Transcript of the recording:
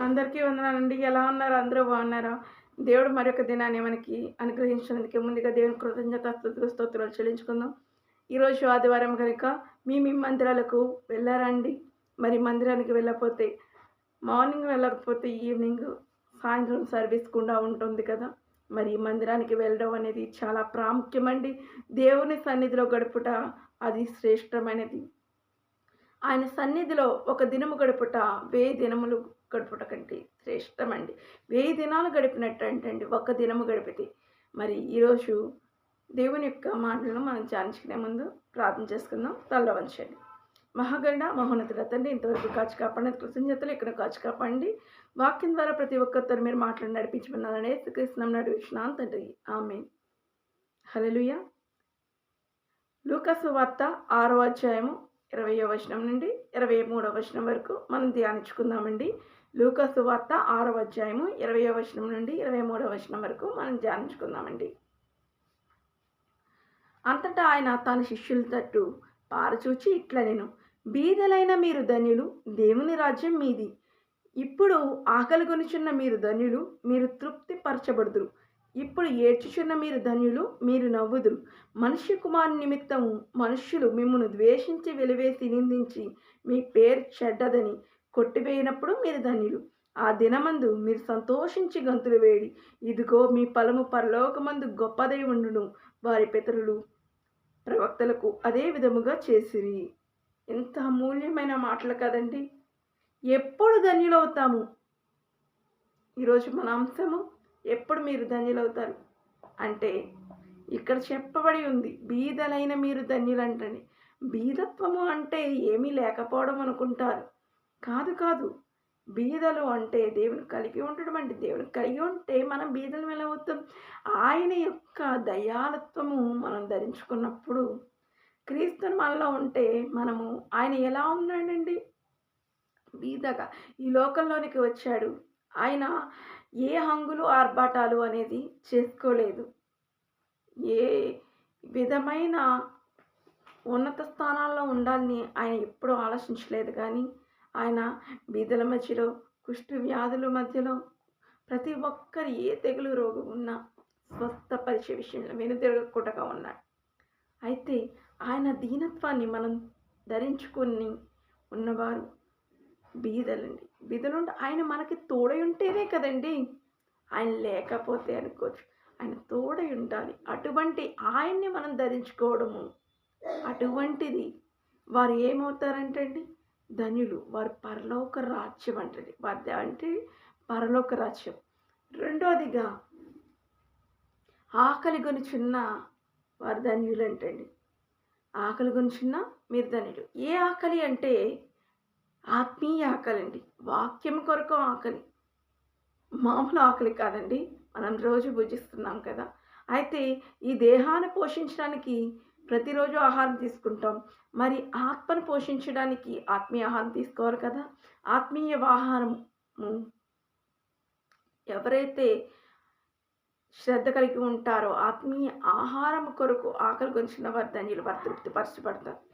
అందరికీ వందనాలండి. ఎలా ఉన్నారు? అందరూ బాగున్నారా? దేవుడు మరొక దినాన్ని మనకి అనుగ్రహించినందుకే ముందుగా దేవుని కృతజ్ఞత స్తోత్రాలు చెల్లించుకుందాం. ఈరోజు ఆదివారం కనుక మీ మీ మందిరాలకు వెళ్ళారండి? మరి మందిరానికి వెళ్ళకపోతే మార్నింగ్ వెళ్ళకపోతే ఈవినింగ్ సాయంత్రం సర్వీస్ కూడా ఉంటుంది కదా? మరి మందిరానికి వెళ్ళడం అనేది చాలా ప్రాముఖ్యమండి. దేవుని సన్నిధిలో గడుపుట అది శ్రేష్టమైనది. ఆయన సన్నిధిలో ఒక దినము గడుపుట వెయ్యి దినములు గడుపుట కంటే శ్రేష్టమండి. వెయ్యి దినాలు గడిపినట్టు అంటండి ఒక్క దినము గడిపితే. మరి ఈరోజు దేవుని యొక్క మాటలను మనం ధ్యానించుకునే ముందు ప్రార్థన చేసుకుందాం. తల్ల వంచండి. మహాగండ మహోన్నతుల తండ్రి ఇంతవరకు కాచి కాపాడిన కృతజ్ఞతలు. ఇక్కడ కాచి కాపాడండి. వాక్యం ద్వారా ప్రతి ఒక్కరితో మీరు మాట్లాడి నడిపించమన్నారనే కృష్ణం నడిపించినాను తండ్రి. ఆమె హలలుయ లూకసు వార్త ఆరో అధ్యాయము ఇరవయో వచనం నుండి ఇరవై మూడవ వచనం వరకు మనం ధ్యానించుకుందామండి. లూకసు వార్త ఆరవ అధ్యాయము ఇరవయో వచనం నుండి ఇరవై మూడవ వచనం వరకు మనం ధ్యానించుకుందామండి. అంతటా ఆయన తన శిష్యుల తట్టు పారచూచి ఇట్లా నేను బీదలైన మీరు ధన్యులు దేవుని రాజ్యం మీది. ఇప్పుడు ఆకలి కొనిచున్న మీరు ధన్యులు మీరు తృప్తి పరచబడుదురు ఇప్పుడు ఏడ్చుచున్న మీరు ధన్యులు మీరు నవ్వుదురు. మనుష్య కుమారు నిమిత్తము మనుష్యులు మిమ్మల్ని ద్వేషించి వెలివేసి నిందించి మీ పేరు చెడ్డదని కొట్టివేయినప్పుడు మీరు ధన్యులు. ఆ దినమందు మీరు సంతోషించి గంతులు వేడి. ఇదిగో మీ ఫలము పరలోకమందు గొప్పదై ఉండును. వారి పితరులు ప్రవక్తలకు అదే విధముగా చేసిరి. ఎంత అమూల్యమైన మాటలు కదండి. ఎప్పుడు ధన్యులవుతాము? ఈరోజు మన అంశము ఎప్పుడు మీరు ధన్యులవుతారు? అంటే ఇక్కడ చెప్పబడి ఉంది బీదలైన మీరు ధన్యులంటని. బీదత్వము అంటే ఏమీ లేకపోవడం అనుకుంటారు. కాదు కాదు బీదలు అంటే దేవుని కలిగి ఉండడం అంటే దేవుని కలిగి ఉంటే మనం బీదలు ఎలా అవుతాం? ఆయన యొక్క దయాలత్వము మనం ధరించుకున్నప్పుడు క్రీస్తుని మనలో ఉంటే మనము ఆయన ఎలా ఉన్నాడండి? బీదగా ఈ లోకంలోనికి వచ్చాడు. ఆయన ఏ హంగులు ఆర్భాటాలు అనేది చేసుకోలేదు. ఏ విధమైన ఉన్నత స్థానాల్లో ఉండాలని ఆయన ఎప్పుడూ ఆలోచించలేదు. కానీ ఆయన బీదల మధ్యలో కుష్టు వ్యాధుల మధ్యలో ప్రతి ఒక్కరు ఏ తెగులు రోగం ఉన్నా స్వస్థపరిచే విషయంలో వెనుదిరగకుండా ఉన్నాడు. అయితే ఆయన దీనత్వాన్ని మనం ధరించుకొని ఉన్నవారు బీదలండి. విధులు ఆయన మనకి తోడై ఉంటేనే కదండి. ఆయన లేకపోతే అనుకోవచ్చు. ఆయన తోడై ఉండాలి అటువంటి ఆయన్ని మనం ధరించుకోవడము. అటువంటిది వారు ఏమవుతారంటండి? ధనులు వారు పరలోక రాజ్యం అంటది. వారి అంటే పరలోక రాజ్యం. రెండోదిగా ఆకలి చిన్న వారు ధన్యులు అంటండి ఆకలి కొనుచున్న మీరు ధన్యులు ఏ ఆకలి అంటే ఆత్మీయ ఆకలి అండి వాక్యం కొరకు ఆకలి. మామూలు ఆకలి కాదండి. మనం రోజు భుజిస్తున్నాం కదా. అయితే ఈ దేహాన్ని పోషించడానికి ప్రతిరోజు ఆహారం తీసుకుంటాం. మరి ఆత్మను పోషించడానికి ఆత్మీయ ఆహారం తీసుకోవాలి కదా. ఆత్మీయ వాహనము ఎవరైతే శ్రద్ధ కలిగి ఉంటారో ఆత్మీయ ఆహారం కొరకు ఆకలి గురించిన వారు ధన్యులు. వారు తృప్తిపరచబడతారు.